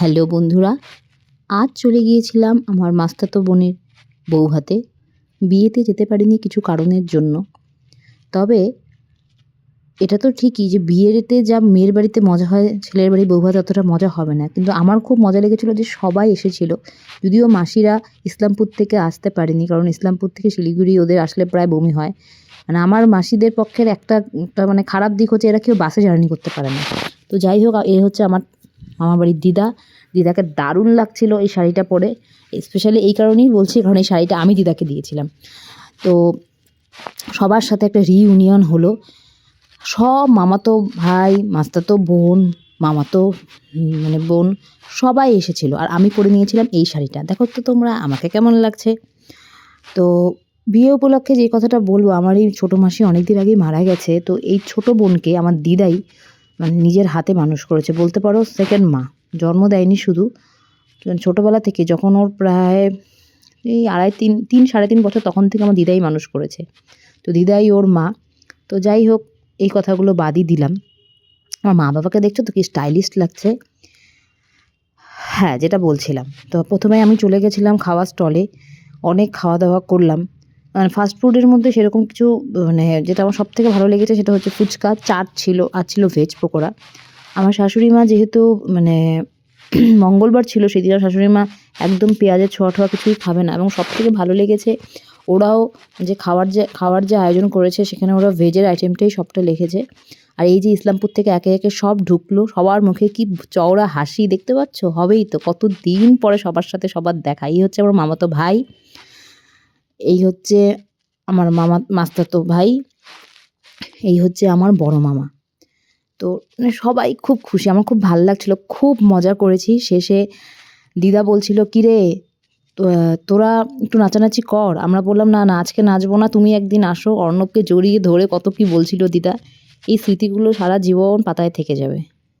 Hello বন্ধুরা, আজ চলে গিয়েছিলাম আমার মাস্তাতো বোনের বউ হাতে। বিয়েতে যেতে পারিনি কিছু কারণের জন্য। তবে এটা তো ঠিকই যে বিয়েতে যা মেয়ের বাড়িতে মজা হয়, ছেলের বাড়ি বউ ভাতে অতটা মজা হবে না। কিন্তু আমার খুব মজা লেগেছিলো যে সবাই এসেছিল। যদিও মাসিরা ইসলামপুর থেকে আসতে পারেনি, কারণ ইসলামপুর থেকে শিলিগুড়ি ওদের আসলে প্রায় বমি হয়। মানে আমার মাসিদের পক্ষের একটা মানে খারাপ দিক হচ্ছে এরা কেউ বাসে জার্নি করতে পারে না। তো যাই হোক, এ হচ্ছে আমার মামা বাড়ির দিদা। দিদাকে দারুণ লাগছিল এই শাড়িটা পরে। স্পেশালি এই কারণেই বলছি, কারণ এই শাড়িটা আমি দিদাকে দিয়েছিলাম। তো সবার সাথে একটা রিইউনিয়ন হলো। সব মামাতো ভাই, মাস্তাতো বোন, মামাতো মানে বোন, সবাই এসেছিল। আর আমি পরে নিয়েছিলাম এই শাড়িটা। দেখো তো তোমরা, আমাকে কেমন লাগছে। তো বিয়ে উপলক্ষে যে কথাটা বলব, আমার এই ছোটো মাসি অনেক দিন আগেই মারা গেছে। তো এই ছোট বোনকে, আমার দিদাই মানে নিজের হাতে মানুষ করেছে। বলতে পারো সেকেন্ড মা। জন্ম দেয়নি শুধু। ছোটোবেলা থেকে যখন ওর প্রায় এই আড়াই তিন তিন, সাড়ে তিন বছর তখন থেকে আমার দিদাই মানুষ করেছে। তো দিদাই ওর মা। তো যাই হোক, এই কথাগুলো বাদই দিলাম। আমার মা বাবাকে দেখছ তো কি স্টাইলিস্ট লাগছে? হ্যাঁ যেটা বলছিলাম। তো প্রথমে আমি চলে গেছিলাম খাওয়া স্টলে অনেক খাওয়া দাওয়া করলাম। মানে ফাস্ট ফুডের মধ্যে সেরকম কিছু মানে যেটা আমার সব থেকে ভালো লেগেছে সেটা হচ্ছে ফুচকা, চাট ছিল, আর ছিল ভেজ পকোড়া। আমার শাশুড়ি মা যেহেতু মানে মঙ্গলবার ছিল সেদিন আমার শাশুড়ি মা একদম পেঁয়াজের ছোঁয়া ঠোয়া কিছুই খাবে না। এবং সব থেকে ভালো লেগেছে, ওরাও যে খাওয়ার যে খাওয়ার যে আয়োজন করেছে, সেখানে ওরা ভেজের আইটেমটাই সবটা লিখেছে। আর এই যে ইসলামপুর থেকে একে একে সব ঢুকলো, সবার মুখে কি চওড়া হাসি দেখতে পাচ্ছ? হবেই তো কত দিন পরে সবার সাথে সবার দেখা। এই হচ্ছে আমার মামাতো ভাই। এই হচ্ছে আমার মামা মাস্তাতো ভাই। এই হচ্ছে আমার বড় মামা। তো মানে সবাই খুব খুশি, আমার খুব ভালো লাগছিল, খুব মজা করেছি। শেষে দিদা বলছিল, কিরে তোরা একটু নাচানাচি কর। আমরা বললাম, না না, আজকে নাচবো না, তুমি একদিন আসো। অর্ণবকে জড়িয়ে ধরে কত কি বলছিল দিদা। এই স্মৃতিগুলো সারা জীবন পাতায় থেকে যাবে।